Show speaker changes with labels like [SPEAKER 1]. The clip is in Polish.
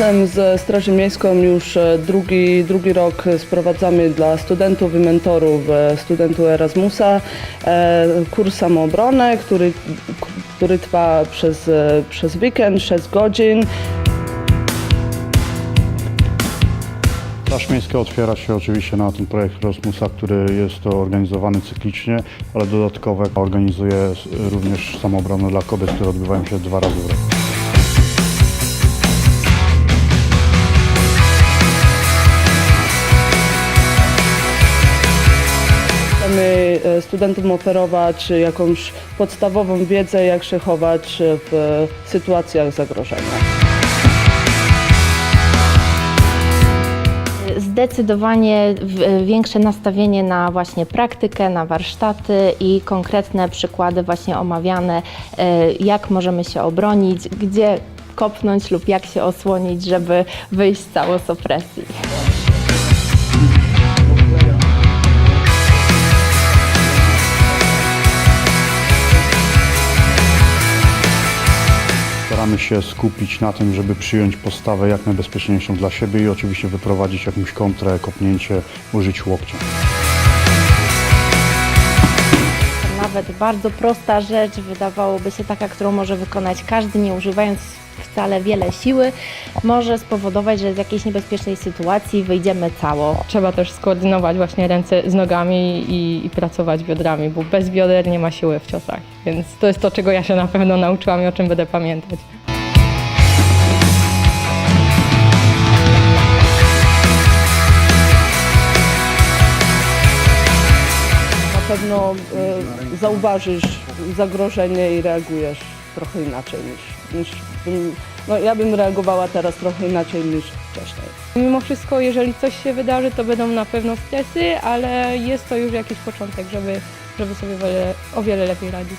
[SPEAKER 1] Razem ze Strażą Miejską już e, drugi, drugi rok sprowadzamy dla studentów i mentorów e, studentów Erasmusa e, kurs samoobrony, który, który trwa przez, przez weekend, 6 godzin.
[SPEAKER 2] Straż Miejska otwiera się oczywiście na ten projekt Erasmusa, który jest to organizowany cyklicznie, ale dodatkowo organizuje również samoobronę dla kobiet, które odbywają się dwa razy w roku.
[SPEAKER 1] Studentom oferować jakąś podstawową wiedzę, jak się chować w sytuacjach zagrożenia.
[SPEAKER 3] Zdecydowanie w- większe nastawienie na właśnie praktykę, na warsztaty i konkretne przykłady właśnie omawiane, e, jak możemy się obronić, gdzie kopnąć lub jak się osłonić, żeby wyjść cało z opresji.
[SPEAKER 2] Staramy się skupić na tym, żeby przyjąć postawę jak najbezpieczniejszą dla siebie i oczywiście wyprowadzić jakąś kontrę, kopnięcie, użyć łokcia.
[SPEAKER 3] Nawet bardzo prosta rzecz, wydawałoby się taka, którą może wykonać każdy, nie używając wcale wiele siły, może spowodować, że z jakiejś niebezpiecznej sytuacji wyjdziemy cało.
[SPEAKER 4] Trzeba też skoordynować właśnie ręce z nogami i, i pracować biodrami, bo bez bioder nie ma siły w ciosach. Więc to jest to, czego ja się na pewno nauczyłam i o czym będę pamiętać.
[SPEAKER 1] Pewno e, zauważysz zagrożenie i reagujesz trochę inaczej niż, niż bym, no ja bym reagowała teraz trochę inaczej niż wcześniej.
[SPEAKER 4] Mimo wszystko, jeżeli coś się wydarzy, to będą na pewno stresy, ale jest to już jakiś początek, żeby, żeby sobie o wiele lepiej radzić.